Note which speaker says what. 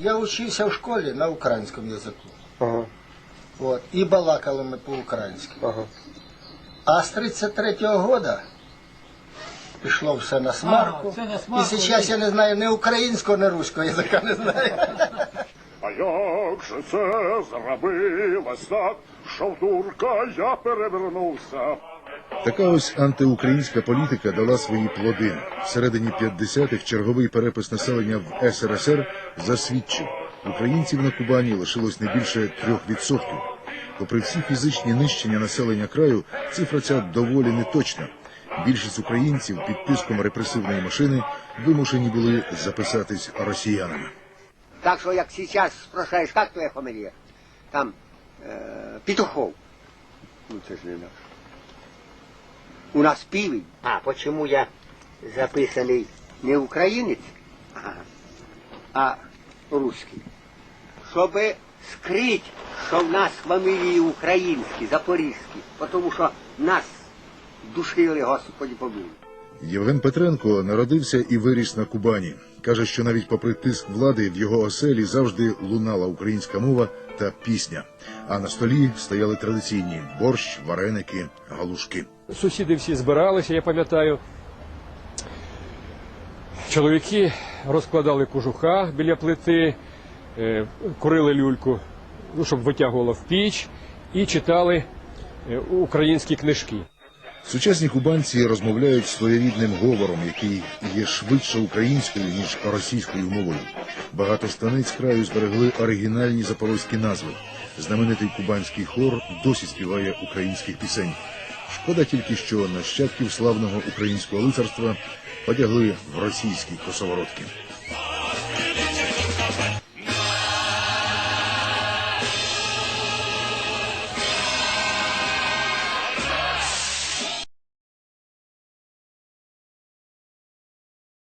Speaker 1: Я учився в школі на українському язику.
Speaker 2: Ага,
Speaker 1: От, і балакали ми по-українськи.
Speaker 2: ага.
Speaker 1: А з 33-го года пішло все на смарку.
Speaker 3: все на
Speaker 1: і зараз я не знаю ні українського, ні руського язика не знаю.
Speaker 4: А як же це зробилось так, що в турка я перевернувся?
Speaker 5: Така ось антиукраїнська політика дала свої плоди. Всередині 50-х черговий перепис населення в СРСР засвідчив, українців на Кубані лишилось не більше 3%. Попри всі фізичні нищення населення краю, цифра ця доволі неточна. Більшість українців під тиском репресивної машини вимушені були записатись росіянами.
Speaker 6: Так что, як сейчас спрашиваешь, как твоя фамилия? Там э, Петухов. Ну, це ж не наш. У нас півень. А почему я записаний не українець, а, русский? Щоб скрить, що в нас фамілії українські, запорізькі, тому що нас душили, Господи помилуй.
Speaker 5: Євген Петренко народився і виріс на Кубані. Каже, що навіть попри тиск влади в його оселі завжди лунала українська мова та пісня. А на столі стояли традиційні борщ, вареники, галушки.
Speaker 2: Сусіди всі збиралися, я пам'ятаю. Чоловіки розкладали кожуха біля плити, е, курили люльку, ну, щоб витягувало в піч, і читали е, українські книжки.
Speaker 5: Сучасні кубанці розмовляють своєрідним говором, який є швидше українською ніж російською мовою. Багато станиць краю зберегли оригінальні запорозькі назви. Знаменитий кубанський хор досі співає українських пісень. Шкода тільки, що нащадків славного українського лицарства одягли в російські косоворотки.